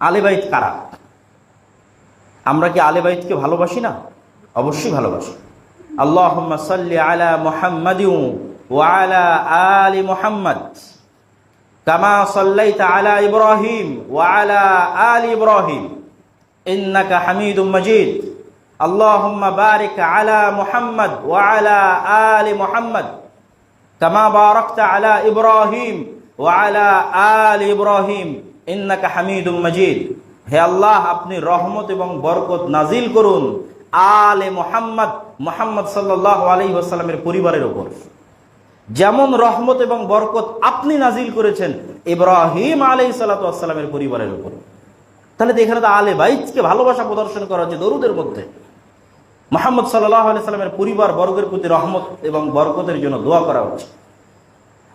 আলেবাইত কারা আমরা কি আলেবাইতকে ভালোবাসি না অবশ্যই ভালোবাসি আল্লাহ সাল্লি আলা মোহাম্মদ ওয়ালা আলি মোহাম্মদ কামা সাল্লাইতা আলা ইব্রাহিম ওয়ালা আলি ইব্রাহিম ইন্নাকা হামিদুম মজিদ اللهم بارك على محمد وعلى آل محمد كما باركت على إبراهيم وعلى آل إبراهيم ইন্নাকা হামিদুম মাজিদ। হে আল্লাহ, আপনি রহমত এবং বরকত নাজিল করুন আলে মোহাম্মদ মোহাম্মদ সাল্লাহ আলী আসসালামের পরিবারের ওপর। যেমন রহমত এবং বরকত আপনি নাজিল করেছেন ইব্রাহিম আলি সাল্লাতামের পরিবারের উপর তাহলে এখানে তো আলে বাইজকে ভালোবাসা প্রদর্শন করা হচ্ছে দরুদের মধ্যে। মোহাম্মদ সাল্লাহ আলি সাল্লামের পরিবার বর্গের প্রতি রহমত এবং বরকতের জন্য দোয়া করা হচ্ছে।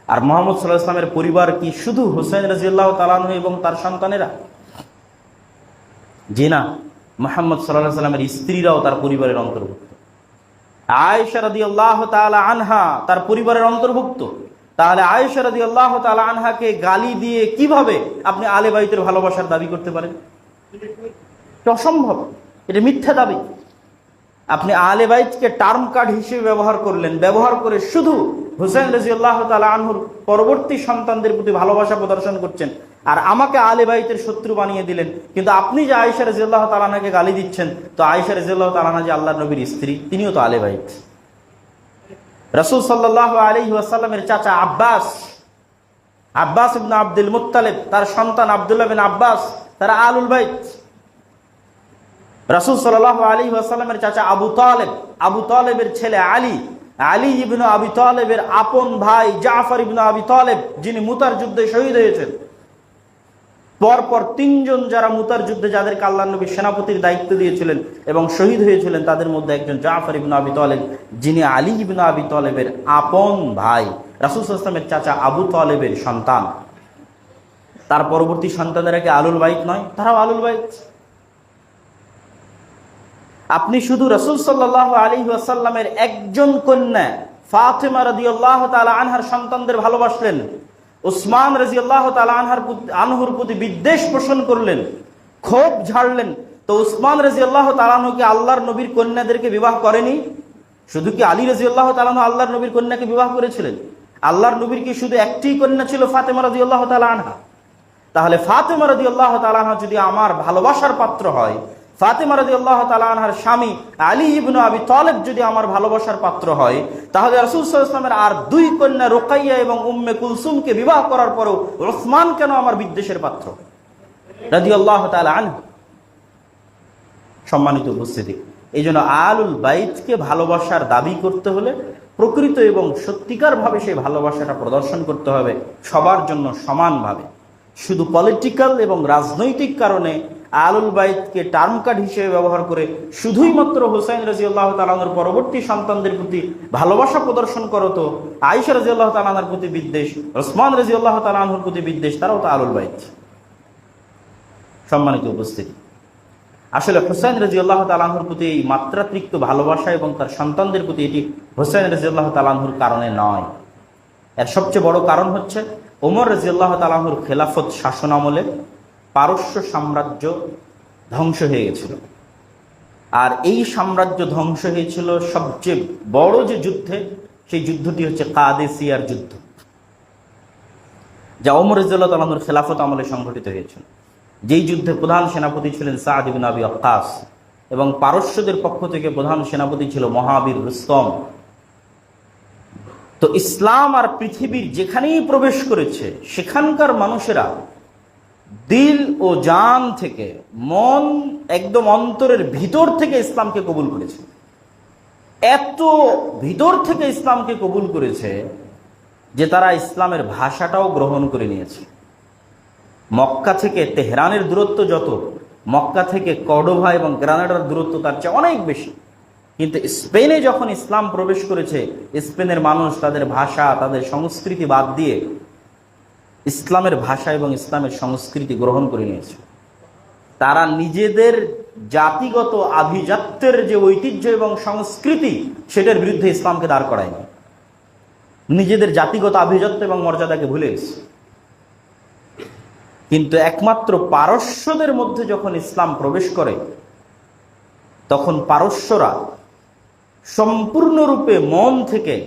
আর মোহাম্মদ সাল্লাহ ইসলামের পরিবার কি শুধু হুসাইন রাজিউল্লাহ তালানহ এবং তার সন্তানেরা? জি না, মোহাম্মদ সাল্লাহ সাল্লামের স্ত্রীরাও তার পরিবারের অন্তর্ভুক্ত। আয়েশা রাদি আল্লাহ তালা আনহা তার পরিবারের অন্তর্ভুক্ত। তাহলে আয়েশা রাদি আল্লাহ তালা আনহাকে গালি দিয়ে কীভাবে আপনি আলে বাইতের ভালোবাসার দাবি করতে পারেন? অসম্ভব। এটা মিথ্যা দাবি। আপনি আলে বাইতকে টার্ম কার্ড হিসেবে ব্যবহার করলেন। ব্যবহার করে শুধু হুসেন রাজি আল্লাহ তালা আনহুর পরবর্তী সন্তানদের প্রতি ভালোবাসা প্রদর্শন করছেন। আর আমাকে আলে বাইতের শত্রু বানিয়ে দিলেন। কিন্তু আপনি যে আয়েশা রাজি আল্লাহ তালানাকে গালি দিচ্ছেন, তো আয়েশা রাজি আল্লাহ তালানা যে আল্লাহ নবীর স্ত্রী, তিনিও তো আলে বাইত। রসুল সাল্লাহ আলী ওয়াসাল্লামের চাচা আব্বাস আব্বাস ইবন আব্দুল মুতালেব তার সন্তান আবদুল্লাহ বিন আব্বাস, তারা আলুল বাইত। রাসুল সাল্লাহ আলী ওয়াসাল্লামের চাচা আবু তালেব, আবু তালেবের ছেলে আলী আলী ইবনু আবি তালেবের আপন ভাই জাফর ইবনু আবি তালেব, যিনি মুতার যুদ্ধে শহীদ হয়েছেন। পরপর তিনজন যারা মুতার যুদ্ধে যাদেরকে আল্লাহ নবী সেনাপতির দায়িত্ব দিয়েছিলেন এবং শহীদ হয়েছিলেন, তাদের মধ্যে একজন জাফর ইবনু আবি তালেব, যিনি আলী ইবনু আবি তালেবের আপন ভাই, রাসুল ইসলামের চাচা আবু তালেবের সন্তান। তার পরবর্তী সন্তানেরা কি আলুল বাইক নয়? তারাও আলুল বাইক আপনি শুধু রসুল সাল্লাহ আলী আসাল্লামের একজন কন্যা ফাতেমা রাজি আল্লাহ আনহার সন্তানদের ভালোবাসলেন, উসমান রাজি আল্লাহ আনহার আনহুর প্রতি বিদ্বেষ পোষণ করলেন, ক্ষোভ ঝাড়লেন, তো উসমান রাজি আল্লাহ তালানহ কি আল্লাহর নবীর কন্যাদেরকে বিবাহ করেনি? শুধু কি আলী রাজি আল্লাহ তালানহ আল্লাহর নবীর কন্যাকে বিবাহ করেছিলেন? আল্লাহর নবীর কি শুধু একটি কন্যা ছিল ফাতেমা রাজি আল্লাহ তালা আনহা? তাহলে ফাতেমা রাজি আল্লাহ তালাহা যদি আমার ভালোবাসার পাত্র হয় ফাতেমা রাজি আল্লাহ তালাহার স্বামী আলী ইবনু আবি তলেব যদি আমার ভালোবাসার পাত্র হয়, তাহলে রসুল ইসলামের আর দুই কন্যা রোকাইয়া এবং উম্মে কুলসুমকে বিবাহ করার পরও রসমান কেন আমার বিদ্বেষের পাত্র? রাজি আল্লাহ আন সম্মানিত উপস্থিতি এই জন্য আলুল বাইতকে ভালোবাসার দাবি করতে হলে প্রকৃত এবং সত্যিকারভাবে সেই ভালোবাসাটা প্রদর্শন করতে হবে সবার জন্য সমানভাবে। শুধু পলিটিক্যাল এবং রাজনৈতিক কারণে আলুল বাইতকে টার্ম কার্ড হিসেবে ব্যবহার করে শুধুই মাত্র হোসাইন রাজি আল্লাহ তালানোর পরবর্তী সন্তানদের প্রতি ভালোবাসা প্রদর্শন করো তো। আইসা রাজি আল্লাহ তালানার প্রতি বিদ্বেষ, ওসমান রাজি আল্লাহ তালাহুর প্রতি বিদ্বেষ, তারাও তো আলুল বাইত। সম্মানিত উপস্থিতি। আসলে হোসাইন রাজি আল্লাহ তালাহুর প্রতি এই মাত্রাতিরিক্ত ভালোবাসা এবং তার সন্তানদের প্রতি এটি হোসাইন রাজি আল্লাহ তালাহুর কারণে নয়। এর সবচেয়ে বড় কারণ হচ্ছে ওমর রাজি আল্লাহ তালাহুর খেলাফত শাসন আমলে পারস্য সাম্রাজ্য ধ্বংস হয়ে গেছিল। আর এই সাম্রাজ্য ধ্বংস হয়েছিল সবচেয়ে বড় যে যুদ্ধে, সেই যুদ্ধটি হচ্ছে কাদেসিয়ার যুদ্ধ, যা ওমর রাজিউল্লাহ তালাহুর খেলাফত আমলে সংঘটিত হয়েছিল। যেই যুদ্ধে প্রধান সেনাপতি ছিলেন সাহাদিবিন আবি আক্কাস এবং পারস্যদের পক্ষ থেকে প্রধান সেনাপতি ছিল মহাবীর রুস্তম। তো ইসলাম আর পৃথিবীর যেখানেই প্রবেশ করেছে, সেখানকার মানুষেরা দিল ও জান থেকে, মন একদম অন্তরের ভিতর থেকে ইসলামকে কবুল করেছে। এত ভিতর থেকে ইসলামকে কবুল করেছে যে তারা ইসলামের ভাষাটাও গ্রহণ করে নিয়েছে। মক্কা থেকে তেহরানের দূরত্ব যত, মক্কা থেকে কর্ডোভা এবং গ্রানাডার দূরত্ব তার চেয়ে অনেক বেশি। কিন্তু স্পেনে যখন ইসলাম প্রবেশ করেছে, স্পেনের মানুষ তাদের ভাষা, তাদের সংস্কৃতি বাদ দিয়ে ইসলামের ভাষা এবং ইসলামের সংস্কৃতি গ্রহণ করে নিয়েছে। তারা নিজেদের জাতিগত আভিজাত্যের যে ঐতিহ্য এবং সংস্কৃতি, সেটার বিরুদ্ধে ইসলামকে দাঁড় করায়নি। নিজেদের জাতিগত আভিজাত্য এবং মর্যাদাকে ভুলে গেছে। কিন্তু একমাত্র পারস্যদের মধ্যে যখন ইসলাম প্রবেশ করে, তখন পারস্যরা সম্পূর্ণরূপে মন থেকে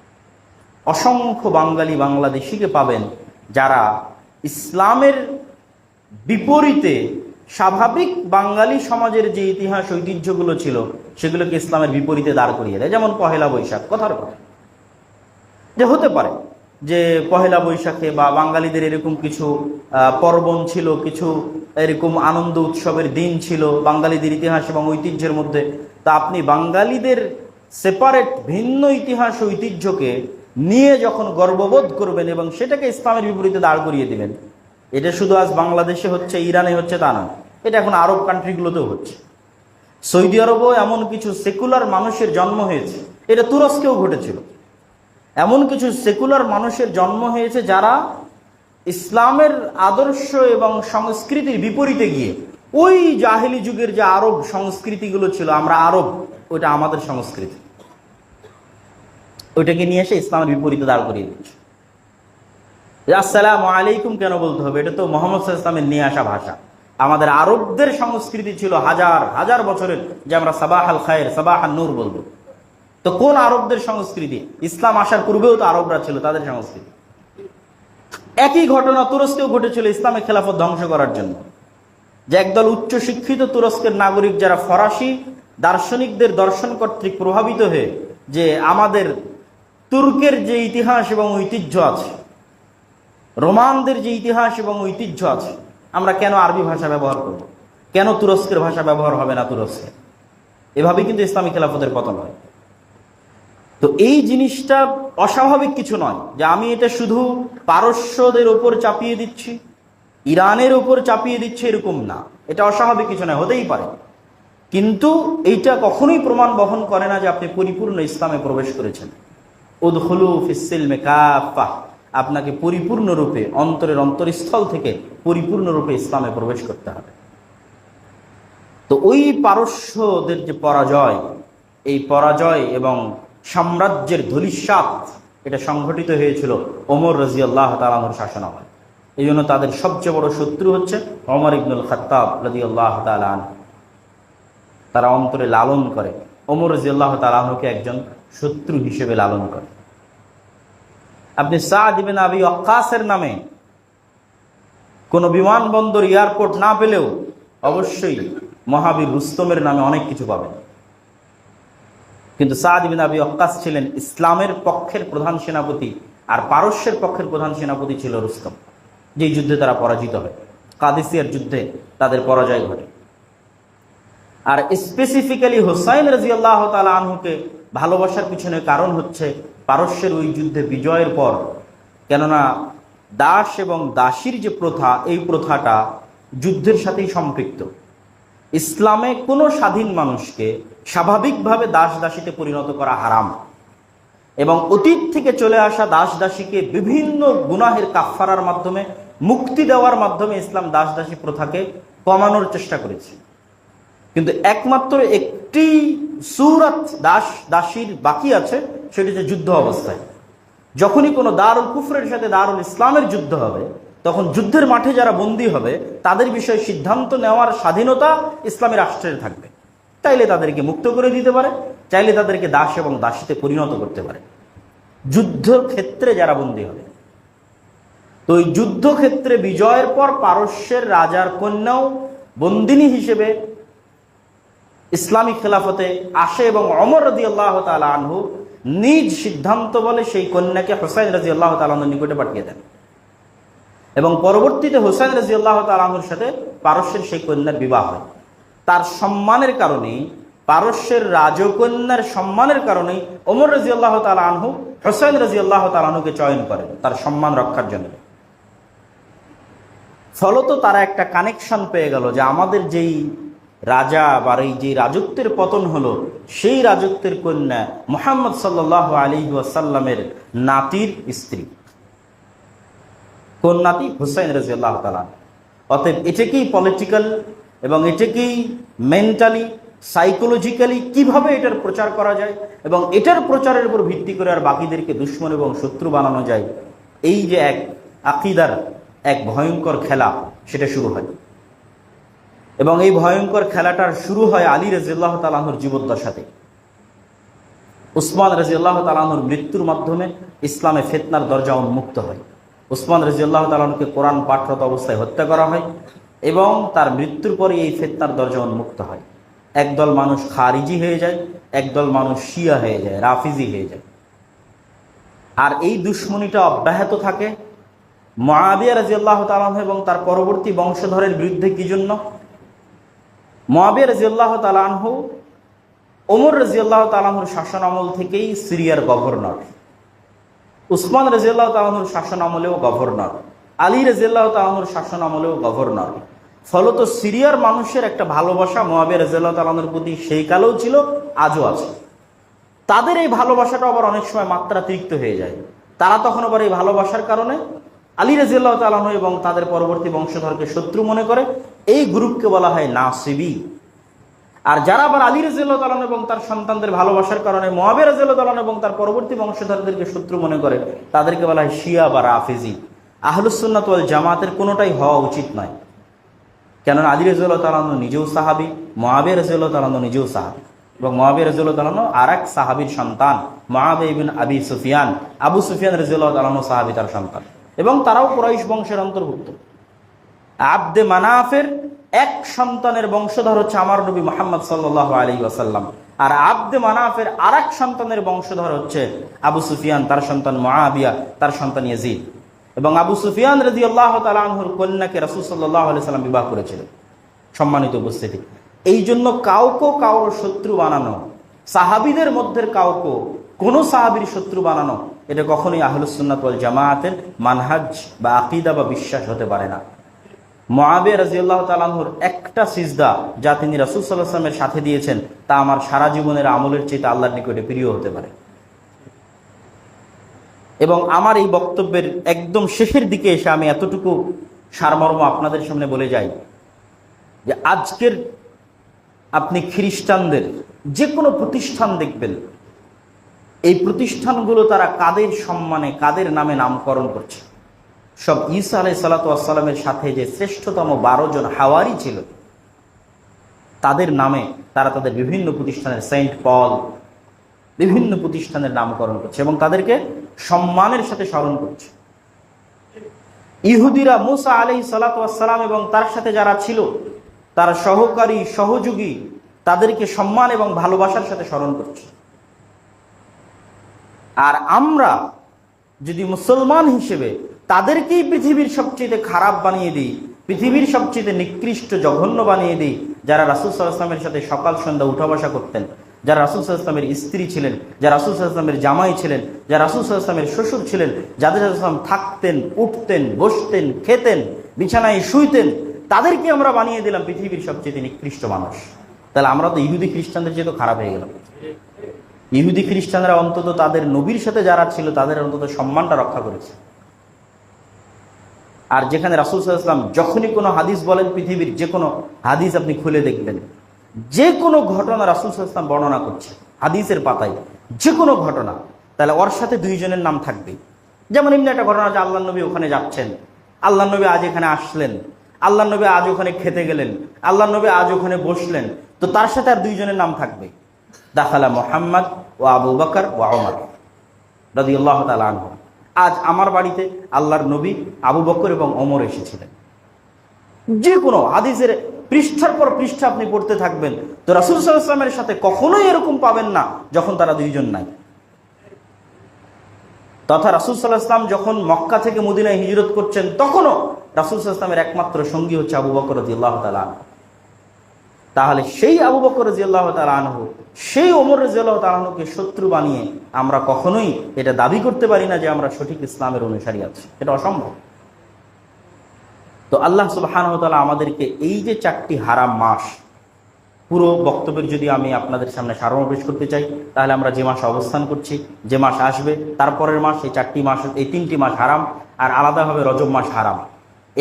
অসংখ্য বাঙালি বাংলাদেশিকে পাবেন যারা ইসলামের বিপরীতে স্বাভাবিক বাঙালি সমাজের যে ইতিহাস, ঐতিহ্যগুলো ছিল, সেগুলোকে ইসলামের বিপরীতে দাঁড় করিয়ে দেয়। যেমন পহেলা বৈশাখ, কথার কথা। যে হতে পারে যে পহেলা বৈশাখে বা বাঙালিদের এরকম কিছু পর্বণ ছিল, কিছু এরকম আনন্দ উৎসবের দিন ছিল বাঙালিদের ইতিহাস এবং ঐতিহ্যের মধ্যে, তা আপনি বাঙালিদের সেপারেট ভিন্ন ইতিহাস, ঐতিহ্যকে নিয়ে যখন গর্ববোধ করবেন এবং সেটাকে ইসলামের বিপরীতে দাঁড় করিয়ে দিবেন, এটা শুধু আজ বাংলাদেশে হচ্ছে, ইরানে হচ্ছে তা নয় এটা এখন আরব কান্ট্রিগুলোতেও হচ্ছে। সৌদি আরবেও এমন কিছু সেকুলার মানুষের জন্ম হয়েছে, এটা তুরস্কেও ঘটেছিল। এমন কিছু সেকুলার মানুষের জন্ম হয়েছে যারা ইসলামের আদর্শ এবং সংস্কৃতির বিপরীতে গিয়ে, ওই জাহেলি যুগের যে আরব সংস্কৃতিগুলো ছিল, আমরা আরব, ওইটা আমাদের সংস্কৃতি। ওইটাকে নিয়ে এসে ইসলামের বিপরীতে দাঁড় করিয়ে দিচ্ছে আসসালাম আলাইকুম কেন বলতে হবে? এটা তো মোহাম্মদ ইসলামের নিয়ে আসা ভাষা। আমাদের আরবদের সংস্কৃতি ছিল হাজার হাজার বছরের, যে আমরা সাবাহ আল খায়ের সাবাহ আল নূর বলব। তো কোন আরবদের সংস্কৃতি? ইসলাম আসার পূর্বেও তো আরবরা ছিল, তাদের সংস্কৃতি। একই ঘটনা তুরস্কেও ঘটেছিল ইসলামের খেলাফত ধ্বংস করার জন্য। যে একদল উচ্চ শিক্ষিত তুরস্কের নাগরিক যারা ফরাসি দার্শনিকদের দর্শন কর্তৃক প্রভাবিত হয়ে যে আমাদের তুর্কের যে ইতিহাস এবং ঐতিহ্য আছে, রোমানদের যে ইতিহাস এবং ঐতিহ্য আছে, আমরা কেন আরবি ভাষা ব্যবহার করব? কেন তুরস্কের ভাষা ব্যবহার হবে না তুরস্কে? এভাবে কিন্তু ইসলামী খেলাফতের পতন হয়। তো এই জিনিসটা অস্বাভাবিক কিছু নয় যে আমি এটা শুধু পারস্যদের ওপর চাপিয়ে দিচ্ছি, ইরানের ওপর চাপিয়ে দিচ্ছি এরকম না। এটা অস্বাভাবিক কিছু নয়, হতেই পারে। কিন্তু এইটা কখনোই প্রমাণ বহন করে না যে আপনি পরিপূর্ণ ইসলামে প্রবেশ করেছেন। উদখলু ফিসিল মেকাফা আপনাকে পরিপূর্ণরূপে, অন্তরের অন্তরস্থল থেকে পরিপূর্ণরূপে ইসলামে প্রবেশ করতে হবে। তো ওই পারস্যদের যে পরাজয়, এই পরাজয় এবং সাম্রাজ্যের ধলিস্বাত এটা সংঘটিত হয়েছিল ওমর রাজি আল্লাহ তালামর শাসনাময় এই জন্য তাদের সবচেয়ে বড় শত্রু হচ্ছে অমর ইবনুল খত্তাব রাজি আল্লাহ তালান তারা অন্তরে লালন করে। ওমর রাজি আল্লাহ তালাহকে একজন শত্রু হিসেবে লালন করে। আপনি সা দিবেন আবি অক্কাসের নামে কোনো বিমানবন্দর, এয়ারপোর্ট না পেলেও অবশ্যই মহাবীর রুস্তমের নামে অনেক কিছু পাবেন। কিন্তু সাদ বিন আবি অক্কাস ছিলেন ইসলামের পক্ষের প্রধান সেনাপতি আর পারস্যের পক্ষের প্রধান সেনাপতি ছিল রুস্তম। যেই যুদ্ধে তারা পরাজিত হয়, কাদিসিয়ার যুদ্ধে তাদের পরাজয় ঘটে। আর স্পেসিফিক্যালি হোসাইন রাজিয়াল্লাহ তালা আনহুকে ভালোবাসার পিছনে কারণ হচ্ছে পারস্যের ওই যুদ্ধে বিজয়ের পর। কেননা দাস এবং দাসীর যে প্রথা, এই প্রথাটা যুদ্ধের সাথেই সম্পৃক্ত। ইসলামে কোনো স্বাধীন মানুষকে স্বাভাবিকভাবে দাস দাসীতে পরিণত করা হারাম। এবং অতীত থেকে চলে আসা দাস দাসীকে বিভিন্ন গুনাহের কাফফারার মাধ্যমে, মুক্তি দেওয়ার মাধ্যমে ইসলাম দাস দাসী প্রথাকে কমানোর চেষ্টা করেছে। কিন্তু একমাত্র একটি সুরাত দাস, দাসীর বাকি আছে, সেটি হচ্ছে যুদ্ধ অবস্থায়। যখনই কোনো দারুল কুফরের সাথে দারুল ইসলামের যুদ্ধ হবে, তখন যুদ্ধের মাঠে যারা বন্দী হবে, তাদের বিষয়ে সিদ্ধান্ত নেওয়ার স্বাধীনতা ইসলামী রাষ্ট্রের থাকবে। চাইলে তাদেরকে মুক্ত করে দিতে পারে, চাইলে তাদেরকে দাস এবং দাসীতে পরিণত করতে পারে। যুদ্ধ ক্ষেত্রে যারা বন্দী হবে, তো ওই যুদ্ধক্ষেত্রে বিজয়ের পর পারস্যের রাজার কন্যাও বন্দিনী হিসেবে ইসলামী খেলাফতে আসে এবং অমর রাজি আল্লাহ তালা আনহু নিজ সিদ্ধান্ত বলে সেই কন্যাকে হোসাইন রাজি আল্লাহ তালাহুর নিকটে পাঠিয়ে দেন। এবং পরবর্তীতে হোসাইন রাজি আল্লাহ তালাহুর সাথে পারস্যের সেই কন্যার বিবাহ হয়। তার সম্মানের কারণেই, পারস্যের রাজকন্যার সম্মানের কারণেই ওমর রাজি আল্লাহ তালা আনহু হোসাইন রাজি আল্লাহ তালাহুকে চয়ন করেন তার সম্মান রক্ষার জন্য। ফলত তারা একটা কানেকশন পেয়ে গেল যে আমাদের যেই রাজা বা এই যে রাজত্বের পতন হলো, সেই রাজত্বের কন্যা মোহাম্মদ সাল্লাহ আলী ওয়াসাল্লামের নাতির স্ত্রী। কোন নাতি? হুসাইন রাজিয়াল্লাহ তালা অতএব এটাকেই পলিটিক্যাল এবং এটাকেই মেন্টালি সাইকোলজিক্যালি কীভাবে এটার প্রচার করা যায় এবং এটার প্রচারের উপর ভিত্তি করে আর বাকিদেরকে দুশ্মন এবং শত্রু বানানো যায়, এই যে এক আকিদার এক ভয়ঙ্কর খেলা, সেটা শুরু হয়। এবং এই ভয়ঙ্কর খেলাটার শুরু হয় আলী রাজিয়াল্লাহ তালাহর জীবদ্দশাতে। উসমান রাজিয়াল্লাহ তালাহর মৃত্যুর মাধ্যমে ইসলামে ফেতনার দরজা উন্মুক্ত হয়। উসমান রাজিয়াল্লাহ তালাহকে কোরআন পাঠরত অবস্থায় হত্যা করা হয় এবং তার মৃত্যুর পরে এই ফেতনার দরজা উন্মুক্ত হয়। একদল মানুষ খারিজি হয়ে যায়, একদল মানুষ শিয়া হয়ে যায়, রাফিজি হয়ে যায়। আর এই দুশ্মনীটা অব্যাহত থাকে। মহাবিয়া রাজিয়াল্লাহ তালাহ এবং তার পরবর্তী বংশধরের বিরুদ্ধে কি জন্য? মহাবিয়া রাজিয়াল্লাহ তালাহ ওমর রাজিয়াল্লাহ তালাহুর শাসন আমল থেকেই সিরিয়ার গভর্নর। উসমান রাজিয়াল্লাহ তালাহুর শাসন আমলেও গভর্নর। আলী রাজিয়াল্লাহ তালাহুর শাসন আমলেও গভর্নর। ফলত সিরিয়ার মানুষের একটা ভালোবাসা মহাবিয়া রাজিয়াল্লাহ তালাহুর প্রতি সেই কালেও ছিল, আজও আছে। তাদের এই ভালোবাসাটা আবার অনেক সময় মাত্রাতিরিক্ত হয়ে যায়। তারা তখন আবার এই ভালোবাসার কারণে আলী রাজিয়াল্লাহ তালাহ এবং তাদের পরবর্তী বংশধরকে শত্রু মনে করে, এই গ্রুপকে বলা হয় নাসিবি। আর যারা আবার আলী রাজিয়াল্লাহ তালান এবং তার সন্তানদের ভালোবাসার কারণে মহাবের রাজিয়াল্লাহ তালান এবং তার পরবর্তী বংশধরদেরকে শত্রু মনে করে, তাদেরকে বলা হয় শিয়া বা রাফেজি। আহলুসুন্নাত ওয়াল জামাতের কোনোটাই হওয়া উচিত নয়। কেননা আলী রাজিউল্লাহ তালান্ন নিজেও সাহাবি মহাবের রাজিউল্লাহ তালান্ন নিজেও সাহাবি। এবং মহাবির রাজিউল্লাহ তালানো আর এক সাহাবির সন্তান মহাবে বিন আবি সুফিয়ান। আবু সুফিয়ান রাজিউল্লাহ তালানো সাহাবি তার সন্তান। এবং তারাও কুরাইশ বংশের অন্তর্ভুক্ত। আব্দে মানাফের এক সন্তানের বংশধর হচ্ছে আমার নবী মোহাম্মদ সাল্লাহ আলী ওয়াসাল্লাম। আর আব্দে মানাফের আর এক সন্তানের বংশধর হচ্ছে আবু সুফিয়ান, তার সন্তান মহাবিয়া তার সন্তান ইয়াজিদ। এবং আবু সুফিয়ান রাজি আল্লাহ তালাহুর কন্যাকে রসুল সাল্লাহ আলি সাল্লাম বিবাহ করেছিলেন। সম্মানিত উপস্থিতি। এই জন্য কাউকে কাউর শত্রু বানানো সাহাবিদের মধ্যে কাউকে কোনো সাহাবির শত্রু বানানো, এটা কখনোই আহলুসুন্নাত ওয়াল জামায়াতের মানহাজ বা আকিদা বা বিশ্বাস হতে পারে না। মহাবে রাজিউল্লাহ তালাহুর একটা সিজদা যা তিনি রাসুল সাল্লাহামের সাথে দিয়েছেন, তা আমার সারা জীবনের আমলের চেয়ে আল্লাহর নিকটে প্রিয় হতে পারে। এবং আমার এই বক্তব্যের একদম শেষের দিকে এসে আমি এতটুকু সারমর্ম আপনাদের সামনে বলে যাই যে আজকের আপনি খ্রিস্টানদের যে কোনো প্রতিষ্ঠান দেখবেন, এই প্রতিষ্ঠানগুলো তারা কাদের সম্মানে, কাদের নামে নামকরণ করছে। সব ঈসা আলাই সালাতামের সাথে যে শ্রেষ্ঠতম বারো জন হাওয়ারি ছিল, তাদের নামে তারা তাদের বিভিন্ন প্রতিষ্ঠানের সেন্ট পল, বিভিন্ন প্রতিষ্ঠানের নামকরণ করছে এবং তাদেরকে সম্মানের সাথে স্মরণ করছে। ইহুদিরা মুসা আলি সালাতাম এবং তার সাথে যারা ছিল, তার সহকারী, সহযোগী তাদেরকে সম্মান এবং ভালোবাসার সাথে স্মরণ করছে। আর আমরা যদি মুসলমান হিসেবে তাদেরকেই পৃথিবীর সবচেয়ে খারাপ বানিয়ে দিই, পৃথিবীর সবচেয়ে নিকৃষ্ট, জঘন্য বানিয়ে দিই, যারা রাসুল সাল্লাহামের সাথে সকাল সন্ধ্যা উঠা বসা করতেন, যারা রাসুল সাল্লাহামের স্ত্রী ছিলেন, যারা রাসুল সাল্লাহামের জামাই ছিলেন, যারা রাসুল সাল্লাহামের শ্বশুর ছিলেন, যাদের সাল্লাম থাকতেন, উঠতেন, বসতেন, খেতেন, বিছানায় শুইতেন, তাদেরকে আমরা বানিয়ে দিলাম পৃথিবীর সবচেয়ে নিকৃষ্ট মানুষ। তাহলে আমরা তো ইহুদি খ্রিস্টানদের চেয়ে তো খারাপ হয়ে গেলাম। ইহুদি খ্রিস্টানরা অন্তত তাদের নবীর সাথে যারা ছিল, তাদের অন্তত সম্মানটা রক্ষা করেছে। আর যেখানে রাসুল সাল্লাম যখনই কোনো হাদিস বলেন, পৃথিবীর যে কোনো হাদিস আপনি খুলে দেখবেন। যে কোনো ঘটনা রাসুল সাল্লাম বর্ণনা করছে হাদিসের পাতায়। যে কোনো ঘটনা। তাহলে ওর সাথে দুইজনের নাম থাকবে। যেমন এমনি একটা ঘটনা যে আল্লাহ নবী ওখানে যাচ্ছেন। আল্লাহ নবী আজ এখানে আসলেন। আল্লাহ নবী আজ ওখানে খেতে গেলেন, আল্লাহ নবী আজ ওখানে বসলেন, তো তার সাথে আর দুইজনের নাম থাকবে। দাখালা মোহাম্মদ ও আবু বাকর ও আমর রদি আল্লাহ তালহ আজ আমার বাড়িতে আল্লাহর নবী আবু বকর এবং অমর এসেছিলেন। যে কোনো হাদিসের পৃষ্ঠার পর পৃষ্ঠা আপনি পড়তে থাকবেন, তো রাসুল সাল্লামের সাথে কখনোই এরকম পাবেন না যখন তারা দুইজন নাই। তথা রাসুল ইসলাম যখন মক্কা থেকে মদিনায় হিজরত করছেন, তখনও রাসুল সাল্লামের একমাত্র সঙ্গী হচ্ছে আবু বকর আল্লাহ তালা তাহলে সেই আবু বকর রাজিয়াল্লাহ তালাহু সেই ওমর রাজিয়াল্লাহ তালাহকে শত্রু বানিয়ে আমরা কখনোই এটা দাবি করতে পারি না যে আমরা সঠিক ইসলামের অনুসারী আছি। এটা অসম্ভব। তো আল্লাহ সুবাহানতালা আমাদেরকে এই যে চারটি হারাম মাস পুরো বক্তব্যের যদি আমি আপনাদের সামনে সারমপেশ করতে চাই, তাহলে আমরা যে মাসে অবস্থান করছি, যে মাস আসবে তারপরের মাস এই চারটি মাস, এই তিনটি মাস হারাম, আর আলাদাভাবে রজব মাস হারাম।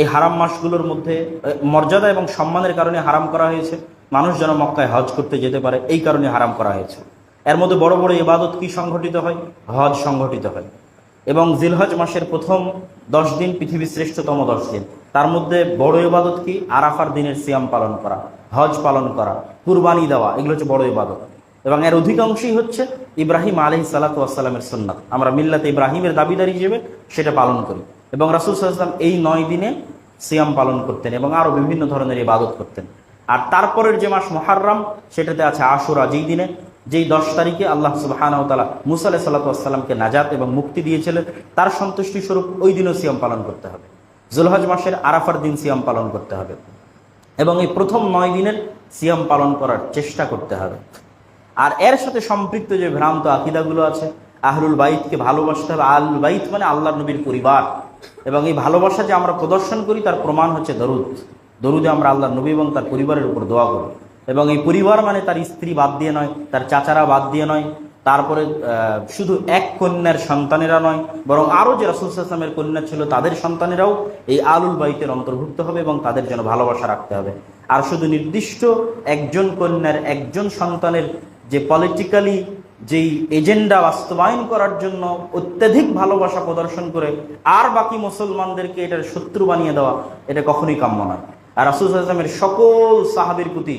এই হারাম মাসগুলোর মধ্যে মর্যাদা এবং সম্মানের কারণে হারাম করা হয়েছে। মানুষ যেন মক্কায় হজ করতে যেতে পারে, এই কারণে হারাম করা হয়েছে। এর মধ্যে বড় বড় ইবাদত কি সংঘটিত হয়? হজ সংঘটিত হয়। এবং জিলহজ মাসের প্রথম দশ দিন পৃথিবীর শ্রেষ্ঠতম দশ দিন। তার মধ্যে বড় ইবাদত কি? আরাফার দিনের সিয়াম পালন করা, হজ পালন করা, কুরবানি দেওয়া, এগুলো হচ্ছে বড় ইবাদত। এবং এর অধিকাংশই হচ্ছে ইব্রাহিম আলহি সালাতামের সুন্নাত। আমরা মিল্লাতে ইব্রাহিমের দাবিদারি হিসেবে সেটা পালন করি। এবং রাসুল সাল্লাম এই নয় দিনে সিয়াম পালন করতেন এবং আরও বিভিন্ন ধরনের ইবাদত করতেন। আর তারপরের যে মাস মহারম সেটাতে আছে আশুরা, যেই দিনে যেই দশ তারিখে আল্লাহ সুবাহানাও তালা মুসা আলাহ সাল্লাতামকে নাজাত এবং মুক্তি দিয়েছিলেন, তার সন্তুষ্টি স্বরূপ ওই দিনও সিয়াম পালন করতে হবে। জুলহজ মাসের আরাফার দিন সিয়াম পালন করতে হবে এবং এই প্রথম নয় দিনের সিয়াম পালন করার চেষ্টা করতে হবে। আর এর সাথে সম্পৃক্ত যে ভ্রান্ত আকিদাগুলো আছে আহরুল বাইতকে ভালোবাসতে হবে। আহলুল বাইত মানে আল্লাহ নবীর পরিবার। এবং এই ভালোবাসা যে আমরা প্রদর্শন করি, তার প্রমাণ হচ্ছে দরুদ। দরুদে আমরা আল্লাহ নবী এবং তার পরিবারের উপর দোয়া করি। এবং এই পরিবার মানে তার স্ত্রী বাদ দিয়ে নয়, তার চাচারা বাদ দিয়ে নয়, তারপরে শুধু এক কন্যার সন্তানেরা নয়, বরং আরও যে রাসুল আসলামের কন্যা ছিল, তাদের সন্তানেরাও এই আলুল বাইতের অন্তর্ভুক্ত হবে এবং তাদের জন্য ভালোবাসা রাখতে হবে। আর শুধু নির্দিষ্ট একজন কন্যার একজন সন্তানের যে পলিটিক্যালি যেই এজেন্ডা বাস্তবায়ন করার জন্য অত্যাধিক ভালোবাসা প্রদর্শন করে, আর বাকি মুসলমানদেরকে এটার শত্রু বানিয়ে দেওয়া, এটা কখনোই কাম্য নয়। আর রাসুল আসলামের সকল সাহাবির প্রতি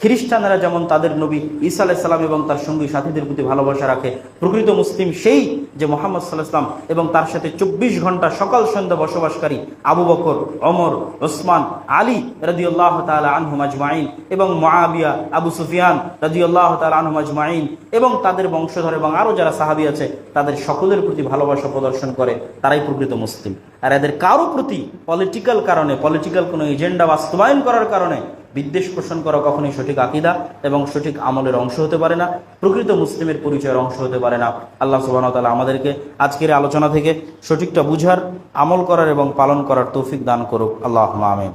খ্রিস্টানরা যেমন তাদের নবী ঈসা আলাহ সাল্লাম এবং তার সঙ্গী সাথীদের প্রতি ভালোবাসা রাখে, প্রকৃত মুসলিম সেই যে মোহাম্মদ সাল্লাহ ইসলাম এবং তার সাথে চব্বিশ ঘণ্টা সকাল সন্ধ্যা বসবাসকারী আবু বকর অমর ওসমান, আলী রদিউল্লাহ তালা আনহু মাজমাইন এবং মহাবিয়া আবু সুফিয়ান রদিউল্লাহ তালা আনহু মাজমাইন এবং তাদের বংশধর এবং আরও যারা সাহাবি আছে, তাদের সকলের প্রতি ভালোবাসা প্রদর্শন করে, তারাই প্রকৃত মুসলিম। আর এদের কারও প্রতি পলিটিক্যাল কারণে পলিটিক্যাল কোনো এজেন্ডা বাস্তবায়ন করার কারণে বিদ্বেষ পোষণ করা কখনোই সঠিক আকিদা এবং সঠিক আমলের অংশ হতে পারে না। প্রকৃত মুসলিমের পরিচয়ের অংশ হতে পারে না। আল্লাহ সুবাহ তালা আমাদেরকে আজকের আলোচনা থেকে সঠিকটা বুঝার, আমল করার এবং পালন করার তৌফিক দান করুক। আল্লাহ আমিন।